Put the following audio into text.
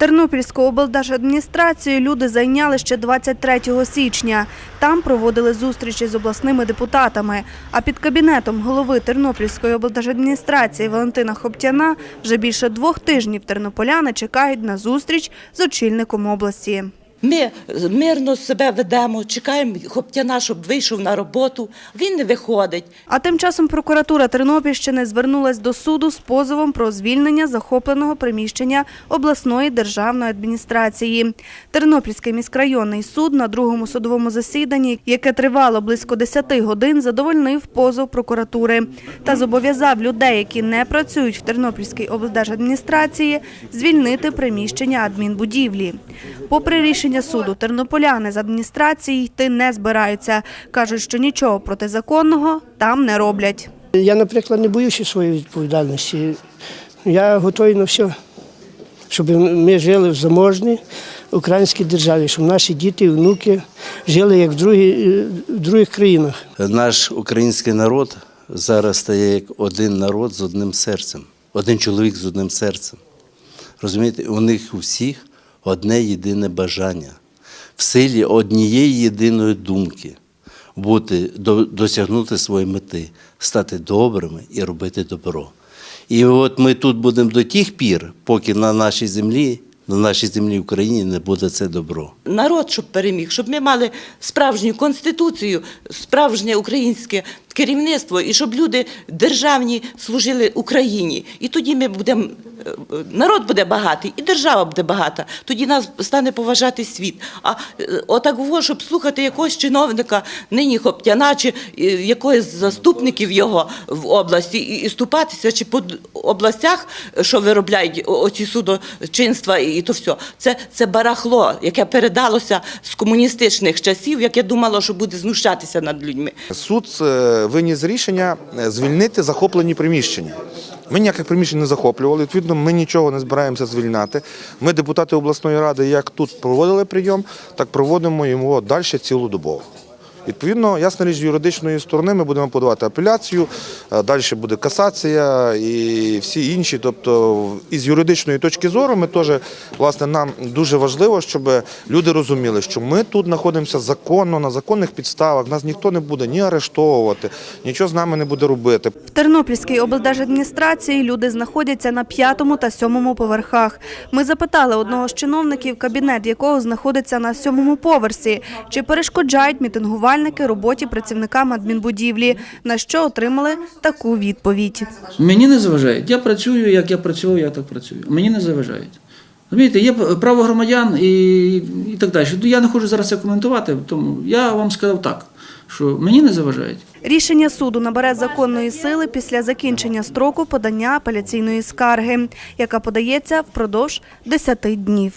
Тернопільську облдержадміністрацію люди зайняли ще 23 січня. Там проводили зустрічі з обласними депутатами. А під кабінетом голови Тернопільської облдержадміністрації Валентина Хоптяна вже більше двох тижнів тернополяни чекають на зустріч з очільником області. Ми мирно себе ведемо, чекаємо Хоптяна, щоб вийшов на роботу. Він не виходить. А тим часом прокуратура Тернопільщини звернулась до суду з позовом про звільнення захопленого приміщення обласної державної адміністрації. Тернопільський міськрайонний суд на другому судовому засіданні, яке тривало близько 10 годин, задовольнив позов прокуратури та зобов'язав людей, які не працюють в Тернопільській облдержадміністрації, звільнити приміщення адмінбудівлі. Попри рішення суду, тернополяни з адміністрації йти не збираються. Кажуть, що нічого протизаконного там не роблять. Я, наприклад, не боюся своєї відповідальності. Я готовий на все, щоб ми жили в заможній українській державі, щоб наші діти і внуки жили як в, другі, в других країнах. Наш український народ зараз стає як один народ з одним серцем, один чоловік з одним серцем. Розумієте, у них у всіх одне єдине бажання в силі однієї єдиної думки бути, до- досягнути своєї мети, стати добрими і робити добро. І от ми тут будемо до тих пір, поки на нашій землі, на нашій землі Україні не буде це добро. Народ, щоб переміг, щоб ми мали справжню конституцію, справжнє українське керівництво, і щоб люди державні служили Україні. І тоді ми будемо. Народ буде багатий, і держава буде багата. Тоді нас стане поважати світ. А е, отак, во, щоб слухати якогось чиновника, нині Хоптяна, чи е, якогось заступників його в області, і, і ступатися, чи по областях, е, що виробляють оці судочинства, і, то все. Це, це барахло, яке передалося з комуністичних часів, яке думало, що буде знущатися над людьми. Суд виніс рішення звільнити захоплені приміщення. Ми ніяких приміщень не захоплювали. Відповідно, ми нічого не збираємося звільняти. Ми, депутати обласної ради, як тут проводили прийом, так проводимо його далі цілодобово. Відповідно, ясна річ, з юридичної сторони ми будемо подавати апеляцію, е, далі буде касація і всі інші. Тобто, із юридичної точки зору, ми теж власне нам дуже важливо, щоб люди розуміли, що ми тут знаходимося законно, на законних підставах. Нас ніхто не буде ні арештовувати, нічого з нами не буде робити. В Тернопільській облдержадміністрації люди знаходяться на п'ятому та сьомому поверхах. Ми запитали одного з чиновників, кабінет якого знаходиться на сьомому поверсі, чи перешкоджають мітингувальники роботі працівникам адмінбудівлі, на що отримали таку відповідь. Мені не заважають. Я працюю, як я працював, я так працюю. Мені не заважають. Розумієте, є право громадян і, і так далі. Я не хочу зараз це коментувати, тому я вам сказав так, що мені не заважають. Рішення суду набере законної сили після закінчення строку подання апеляційної скарги, яка подається впродовж 10 днів.